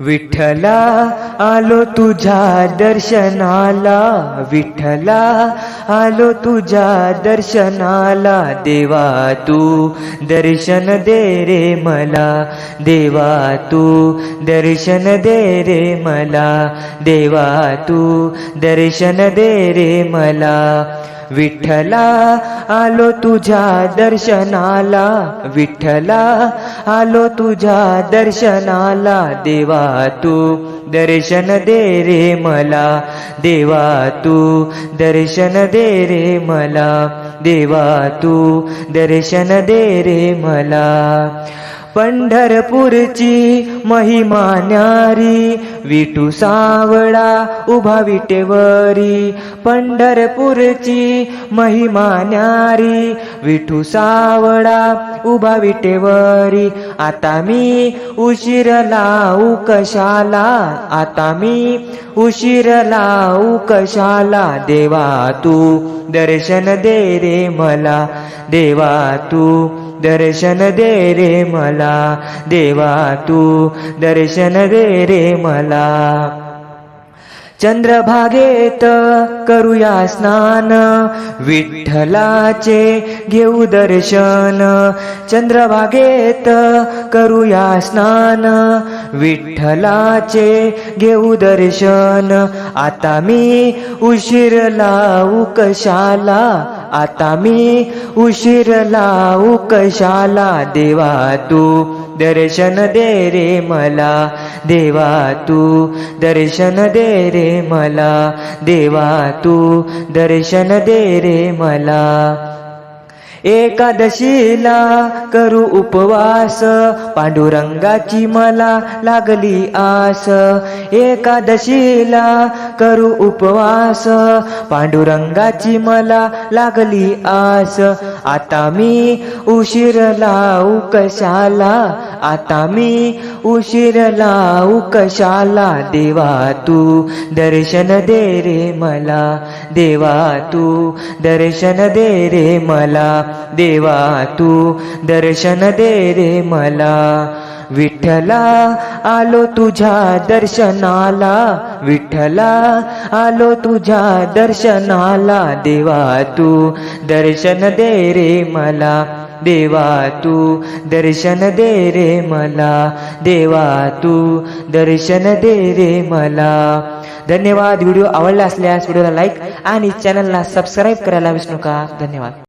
विठ्ठला आलो तुझ्या दर्शनाला विठ्ठला आलो तुझ्या दर्शनाला. देवा तू दर्शन दे रे मला देवा तू दर्शन दे रे मला देवा तू दर्शन दे रे मला. विठ्ठला आलो तुझ्या दर्शनाला. विठ्ठला आलो तुझ्या दर्शनाला. देवा तू दर्शन दे रे मला. देवा तू दर्शन दे रे मला. देवा तू दर्शन दे रे मला. पंढरपूरची महिमा न्यारी विठू सावळा उभा विटेवरी. पंढरपूरची महिमा न्यारी विठू सावळा उभा विटेवरी. आता मी उशीर लावू कशाला आता मी उशीर लावू कशाला? देवा तू दर्शन दे रे मला देवा तू दर्शन दे रे मला देवा तू दर्शन दे रे मला. चंद्रभागेत करूया स्नान विठ्ठलाचे घेऊ दर्शन. चंद्रभागेत करूया स्नान विठ्ठलाचे घेऊ दर्शन. आता मी उशीर लावू कशाला? आता मी उशीर लावू कशाला? देवा तू दर्शन दे रे मला. देवा तू दर्शन दे रे मला. देवा तू दर्शन दे रे मला. एकादशीला करू उपवास. पांडुरंगाची मला लागली आस. एकादशीला करू उपवास. पांडुरंगाची मला लागली आस. आता मी उशीर लावू कशाला आता मी उशीर लावू कशाला देवा तू दर्शन दे रे मला. देवा तू दर्शन दे रे मला. देवा तू दर्शन दे रे मला. विठ्ठला आलो तुझ्या दर्शनाला. विठ्ठला आलो तुझ्या दर्शनाला. देवा तू दर्शन दे रे मला. देवा तू दर्शन दे रे मला. देवा तू दर्शन दे रे मला. धन्यवाद. व्हिडिओ आवडला असल्यास व्हिडिओला लाईक आणि चॅनलला सबस्क्राईब करायला विसरू नका. धन्यवाद.